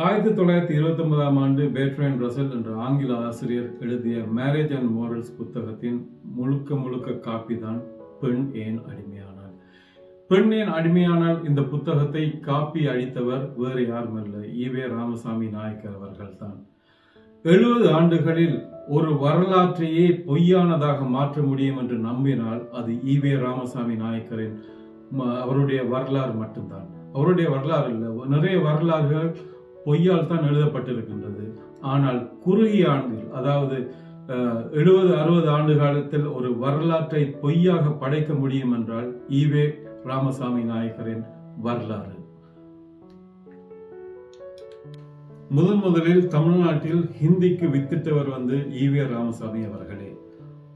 ஆயிரத்தி தொள்ளாயிரத்தி இருபத்தி ஒன்பதாம் ஆண்டு பேட்ரைன் ரசல் என்ற ஆங்கில ஆசிரியர் எழுதிய மேரேஜ் அண்ட் மோரல்ஸ் புத்தகத்தின் முழுக்க முழுக்க காப்பி தான் பெண் ஏன் அடிமையானாள்? பெண் ஏன் அடிமையானால் இந்த புத்தகத்தை காப்பி அழித்தவர் வேறு யாருமல்ல ஈவே ராமசாமி நாயக்கர் அவர்கள் தான். எழுபது ஆண்டுகளில் ஒரு வரலாற்றையே பொய்யானதாக மாற்ற முடியும் என்று நம்பினால் அது ஈவே ராமசாமி நாயக்கரின் ம- அவருடைய வரலாறு மட்டும்தான். அவருடைய வரலாறு இல்லை. நிறைய வரலாறுகள் பொய்யால் தான் எழுதப்பட்டிருக்கின்றது. ஆனால் குறுகிய ஆண்டில் அதாவது எழுபது அறுபது ஆண்டு காலத்தில் ஒரு வரலாற்றை பொய்யாக படைக்க முடியும் என்றால் ஈவே ராமசாமி நாயக்கரின் வரலாறு. முதன் முதலில் தமிழ்நாட்டில் ஹிந்திக்கு வித்திட்டவர் வந்து ஈவே ராமசாமி அவர்களே.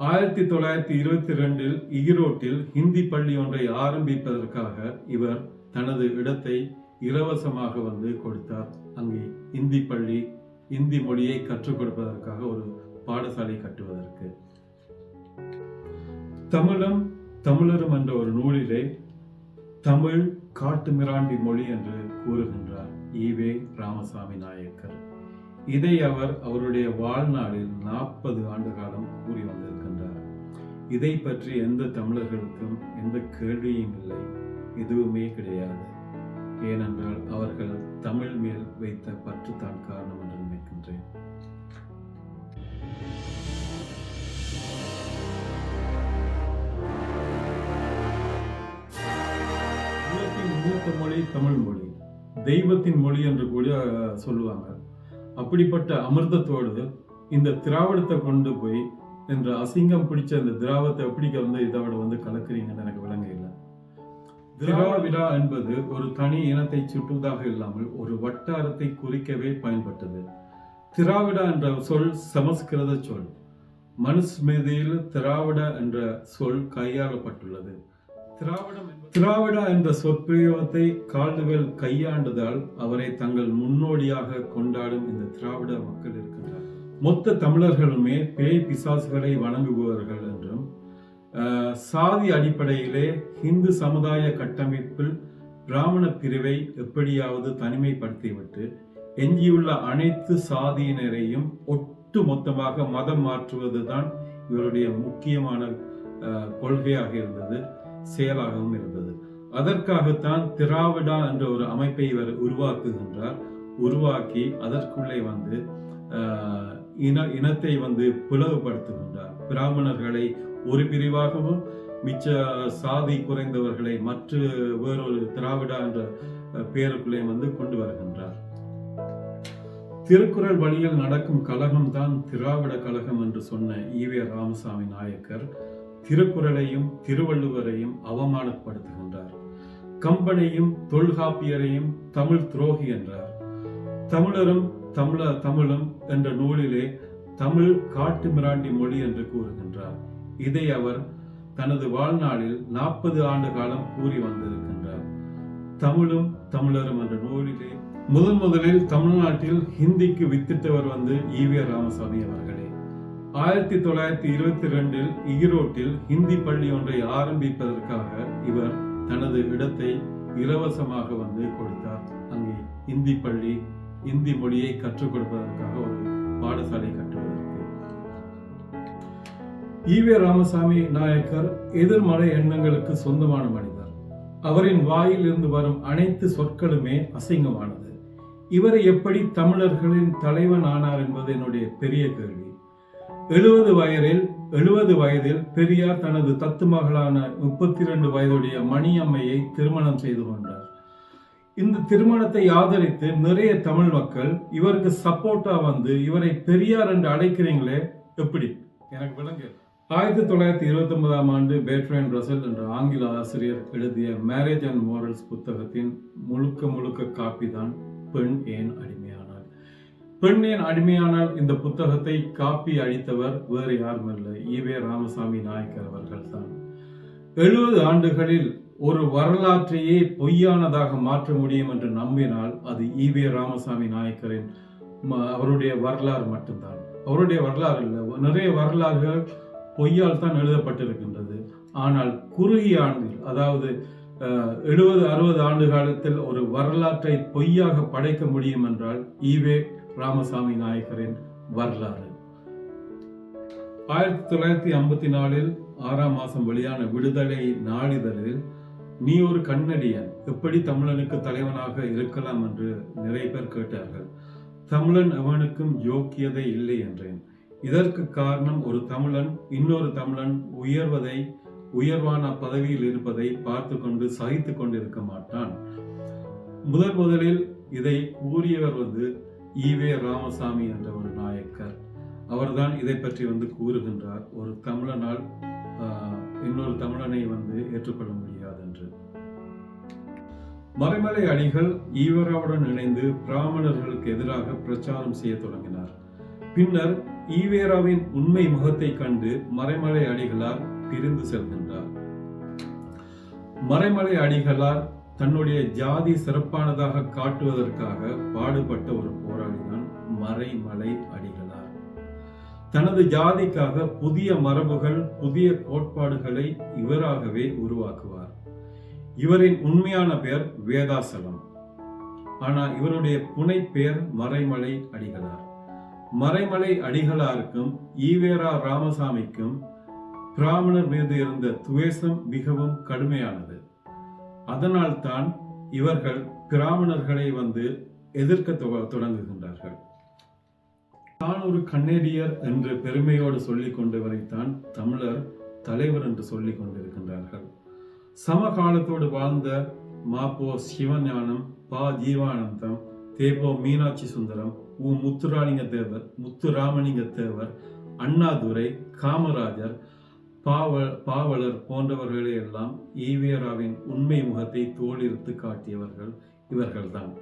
ஆயிரத்தி தொள்ளாயிரத்தி இருபத்தி ரெண்டில் ஈரோட்டில் ஹிந்தி பள்ளி ஒன்றை ஆரம்பிப்பதற்காக இவர் தனது இடத்தை இலவசமாக வந்து கொடுத்தார். அங்கே இந்தி பள்ளி இந்தி மொழியை கற்றுக் கொடுப்பதற்காக ஒரு பாடசாலை கட்டுவதற்கு. தமிழும் தமிழரும் என்ற ஒரு நூலிலே தமிழ் காட்டுமிராண்டி மொழி என்று கூறுகின்றார். ஈவே ராமசாமி நாயக்கர். இதை அவர் அவருடைய வாழ்நாளில் நாற்பது ஆண்டு காலம் கூறி வந்திருக்கின்றார். இதை பற்றி எந்த தமிழர்களுக்கும் எந்த கேள்வியும் இல்லை. எதுவுமே கிடையாது. ஏனென்றால் அவர்கள் தமிழ் மேல் வைத்த பற்று தான் காரணம் என்று நினைக்கின்றேன். மூத்த மொழி தமிழ் மொழி. தெய்வத்தின் மொழி என்று கூட சொல்லுவாங்க. அப்படிப்பட்ட அமிர்தத்தோடு இந்த திராவிடத்தை கொண்டு போய் என்ற அசிங்கம் பிடிச்ச இந்த திராவத்தை எப்படி வந்து இதோட வந்து கலக்குறீங்கன்னு எனக்கு விளங்க இல்லை. திராவிடா என்பது ஒரு தனி இனத்தை சுட்டுவதாக இல்லாமல் ஒரு வட்டாரத்தை குறிக்கவே பயன்பட்டது. திராவிடா என்ற சொல் சமஸ்கிருத சொல். மனுஸ்மிருதியில் திராவிட என்ற சொல் கையாளப்பட்டுள்ளது. திராவிடம் திராவிடா என்ற சொற்பிரயோகத்தை கால்டுவெல் கையாண்டதால் அவரை தங்கள் முன்னோடியாக கொண்டாடும் இந்த திராவிட மக்கள் இருக்கின்றனர் மொத்த தமிழர்களுமே பேய் பிசாசுகளை வணங்குபவர்கள் என்றும் சாதி அடிப்படையிலே இந்து சமுதாய கட்டமைப்பில் பிராமண பிரிவை எப்படியாவது தனிமைப்படுத்திவிட்டு எஞ்சியுள்ள அனைத்து சாதியினரையும் ஒட்டு மொத்தமாக மதம் மாற்றுவதுதான் இவருடைய முக்கியமான கொள்கையாக இருந்தது செயலாகவும் இருந்தது. அதற்காகத்தான் திராவிடா என்ற ஒரு அமைப்பை இவர் உருவாக்குகின்றார். உருவாக்கி அதற்குள்ளே வந்து ஆஹ், இன இனத்தை வந்து பிளவுபடுத்துகின்றார். பிராமணர்களை ஒரு பிரிவாகவும் மிச்ச சாதி குறைந்தவர்களை மற்ற வேறொரு திராவிடா என்ற பெயருக்குள்ளே வந்து கொண்டு வருகின்றார். திருக்குறள் வழியில் நடக்கும் கழகம் தான் திராவிட கழகம் என்று சொன்ன ஈவே ராமசாமி நாயக்கர் திருக்குறளையும் திருவள்ளுவரையும் அவமானப்படுத்துகின்றார். கம்பனையும் தொல்காப்பியரையும் தமிழ் துரோகி என்றார். தமிழரும் தமிழ தமிழும் என்ற நூலிலே தமிழ் காட்டு மிராண்டி மொழி என்று கூறுகின்றார். இதை அவர் தனது வாழ்நாளில் நாற்பது ஆண்டு காலம் கூறி வந்திருக்கின்றார். தமிழும் தமிழரும் என்ற நூலிலே முதன் முதலில் தமிழ்நாட்டில் ஹிந்திக்கு வித்திட்டவர் வந்து ஈவிய ராமசாமி அவர்களே. ஆயிரத்தி தொள்ளாயிரத்தி இருபத்தி ரெண்டில் ஈரோட்டில் ஹிந்தி பள்ளி ஒன்றை ஆரம்பிப்பதற்காக இவர் தனது இடத்தை இலவசமாக வந்து கொடுத்தார். அங்கே இந்தி பள்ளி இந்தி மொழியை கற்றுக் கொடுப்பதற்காக ஒரு பாடசாலை கற்று ஈவே ராமசாமி நாயக்கர் எதிர்மறை எண்ணங்களுக்கு சொந்தமான மனிதர். அவரின் வாயில் இருந்து வரும் அனைத்து சொற்களுமே அசிங்கமானது. இவரை எப்படி தமிழர்களின் தலைவன் ஆனார் என்பது என்னுடைய பெரிய கேள்வி. எழுபது வயதில் எழுபது வயதில் பெரியார் தனது தத்து மகளான முப்பத்தி இரண்டு வயதுடைய மணியம்மையை திருமணம் செய்து கொண்டார். இந்த திருமணத்தை ஆதரித்து நிறைய தமிழ் மக்கள் இவருக்கு சப்போர்ட்டா வந்து இவரை பெரியார் என்று அழைக்கிறீங்களே எப்படி? எனக்கு விளங்கு. ஆயிரத்தி தொள்ளாயிரத்தி இருபத்தி ஒன்பதாம் ஆண்டு பேட்ரைன் ரசல் என்ற ஆங்கில ஆசிரியர் எழுதிய மேரேஜ் அண்ட் மோரல்ஸ் புத்தகத்தின் முழுக்க முழுக்க காப்பி தான் பெண் ஏன் அடிமையானாள்? பெண் ஏன் அடிமையானால் இந்த புத்தகத்தை காப்பி அழித்தவர் வேறு யாரும் இல்லை ஈவே ராமசாமி நாயக்கர் அவர்கள் தான். எழுபது ஆண்டுகளில் ஒரு வரலாற்றையே பொய்யானதாக மாற்ற முடியும் என்று நம்பினால் அது ஈவே ராமசாமி நாயக்கரின் அவருடைய வரலாறு மட்டும்தான். அவருடைய வரலாறு இல்லை நிறைய வரலாறுகள் பொய்யால் தான் எழுதப்பட்டிருக்கின்றது. ஆனால் குறுகிய ஆண்டில் அதாவது எழுபது அறுபது ஆண்டு காலத்தில் ஒரு வரலாற்றை பொய்யாக படைக்க முடியும் என்றால் ஈவே ராமசாமி நாயக்கரின் வரலாறு. ஆயிரத்தி தொள்ளாயிரத்தி ஐம்பத்தி நாலில் ஆறாம் மாதம் வெளியான விடுதலை நாளிதழில் நீ ஒரு கன்னடியன் எப்படி தமிழனுக்கு தலைவனாக இருக்கலாம்? என்று நிறைய பேர் கேட்டார்கள். தமிழன் அவனுக்கும் யோக்கியதை இல்லை என்றேன். இதற்கு காரணம் ஒரு தமிழன் இன்னொரு தமிழன் உயர்வதை உயர்வான பதவியில் இருப்பதை பார்த்து கொண்டு சகித்து கொண்டிருக்க மாட்டான். முதல் முதலில் இதை கூறியவர் வந்து ஈவே ராமசாமி என்ற ஒரு நாயக்கர். அவர்தான் இதை பற்றி வந்து கூறுகின்றார். ஒரு தமிழனால் ஆஹ், இன்னொரு தமிழனை வந்து ஏற்றுக்கொள்ள முடியாது என்று மறைமலை அணிகள் ஈவராவுடன் இணைந்து பிராமணர்களுக்கு எதிராக பிரச்சாரம் செய்ய தொடங்கினார். பின்னர் ஈவேராவின் உண்மை முகத்தை கண்டு மறைமலை அடிகளார் பிரிந்து செல்கின்றார். மறைமலை அடிகளார் தன்னுடைய ஜாதி சிறப்பானதாக காட்டுவதற்காக பாடுபட்ட ஒரு போராளிதான் மறைமலை அடிகளார். தனது ஜாதிக்காக புதிய மரபுகள் புதிய கோட்பாடுகளை இவராகவே உருவாக்குவார். இவரின் உண்மையான பெயர் வேதாசலம். ஆனால் இவருடைய புனை பெயர் மறைமலை அடிகளார். மறைமலை அடிகளாருக்கும் ஈவேரா ராமசாமிக்கும் பிராமணர் மீது இருந்த துவேசம் மிகவும் கடுமையானது. அதனால்தான் இவர்கள் பிராமணர்களை வந்து எதிர்க்க தொ- தொடங்குகின்றார்கள். தான் ஒரு கன்னேடியர் என்று பெருமையோடு சொல்லிக் கொண்டவரைத்தான் தமிழர் தலைவர் என்று சொல்லிக் கொண்டிருக்கின்றார்கள். சமகாலத்தோடு வாழ்ந்த மாப்போ சிவஞானம் பா ஜீவானந்தம் தேபோ மீனாட்சி சுந்தரம் உ முத்துராலிங்க தேவர் முத்துராமலிங்க தேவர் அண்ணாதுரை காமராஜர் பாவ பாவலர் போன்றவர்களையெல்லாம் ஈவியராவின் ஈவேராவின் உண்மை முகத்தை தோலிருத்து காட்டியவர்கள் இவர்கள்தான்.